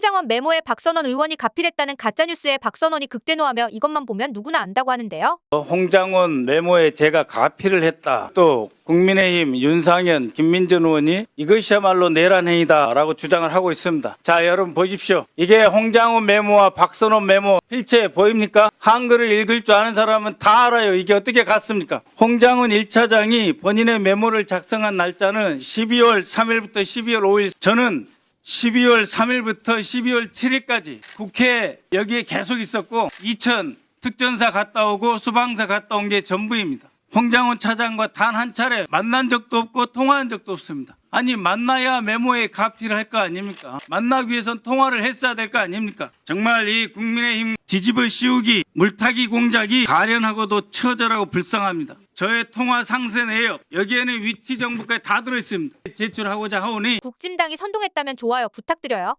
홍장원 메모에 박선원 의원이 가필했다는 가짜뉴스에 박선원이 극대노하며 이것만 보면 누구나 안다고 하는데요. 홍장원 메모에 제가 가피를 했다. 또 국민의힘 윤상현, 김민전 의원이 이것이야말로 내란 행위다라고 주장을 하고 있습니다. 자, 여러분 보십시오. 이게 홍장원 메모와 박선원 메모 필체 보입니까? 한글을 읽을 줄 아는 사람은 다 알아요. 이게 어떻게 갔습니까? 홍장원 1차장이 본인의 메모를 작성한 날짜는 12월 3일부터 12월 5일. 저는 12월 3일부터 12월 7일까지 국회 여기에 계속 있었고 2000 특전사 갔다 오고 수방사 갔다 온 게 전부입니다. 홍장훈 차장과 단 한 차례 만난 적도 없고 통화한 적도 없습니다. 아니 만나야 메모에 가피를 할 거 아닙니까? 만나기 위해선 통화를 했어야 될 거 아닙니까? 정말 이 국민의힘 뒤집어 씌우기 물타기 공작이 가련하고도 처절하고 불쌍합니다. 저의 통화 상세 내역 여기에는 위치 정보까지 다 들어 있습니다. 제출하고자 하오니 국진당이 선동했다면 좋아요 부탁드려요.